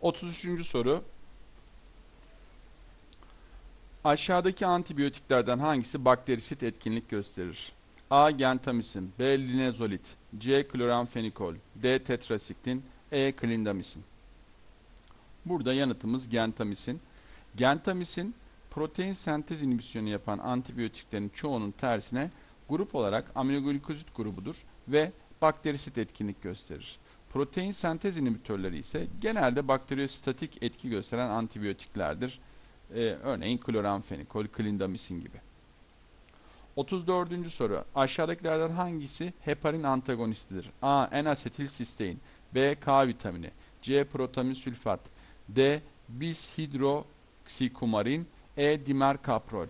33. soru. Aşağıdaki antibiyotiklerden hangisi bakterisit etkinlik gösterir? A. Gentamisin B. Linezolit C. Kloramfenikol D. Tetrasiktin E. Klindamisin Burada yanıtımız gentamisin. Gentamisin protein sentez inhibisyonu yapan antibiyotiklerin çoğunun tersine grup olarak aminoglikozit grubudur ve bakterisit etkinlik gösterir. Protein sentez inhibitörleri ise genelde bakteriyostatik etki gösteren antibiyotiklerdir. Ee, örneğin kloramfenikol, klindamisin gibi. 34. soru. Aşağıdakilerden hangisi heparin antagonistidir? A. N-asetilsistein B. K vitamini C. Protamin sülfat D. Bis-hidroksikumarin E. Dimerkaprol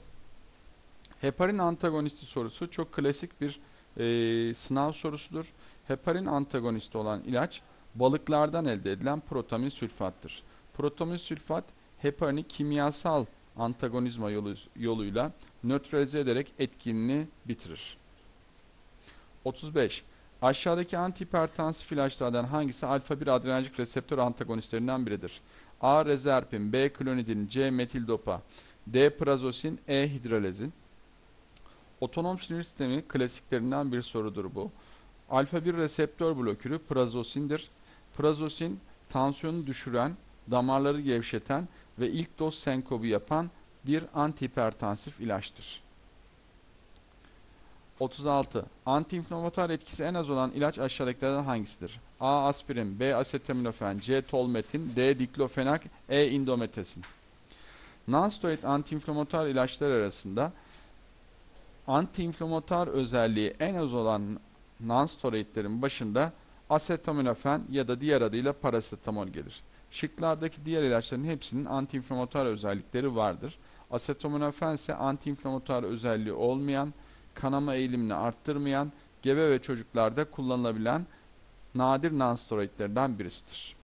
Heparin antagonisti sorusu çok klasik bir e, sınav sorusudur. Heparin antagonisti olan ilaç balıklardan elde edilen protamin sülfattır. Protamin sülfat heparini kimyasal antagonizma yolu, yoluyla nötralize ederek etkinliğini bitirir. 35. Aşağıdaki antihipertansif ilaçlardan hangisi alfa 1 adrenerjik reseptör antagonistlerinden biridir? A. Rezerpin, B. Klonidin, C. Metildopa, D. Prazosin, E. Hidralezin. Otonom sinir sistemi klasiklerinden bir sorudur bu. Alfa 1 reseptör blokürü prazosindir. Prazosin tansiyonu düşüren, damarları gevşeten ve ilk doz senkobu yapan bir antihipertansif ilaçtır. 36. Antiinflamatuar etkisi en az olan ilaç aşağıdakilerden hangisidir? A. Aspirin, B. Asetaminofen, C. Tolmetin, D. Diklofenak, E. Indometesin. Nonsteroid antiinflamatuar ilaçlar arasında antiinflamatuar özelliği en az olan nonsteroidlerin başında asetaminofen ya da diğer adıyla parasetamol gelir. Şıklardaki diğer ilaçların hepsinin antiinflamatuar özellikleri vardır. Asetaminofen ise antiinflamatuar özelliği olmayan, kanama eğilimini arttırmayan, gebe ve çocuklarda kullanılabilen nadir nonsteroidlerden birisidir.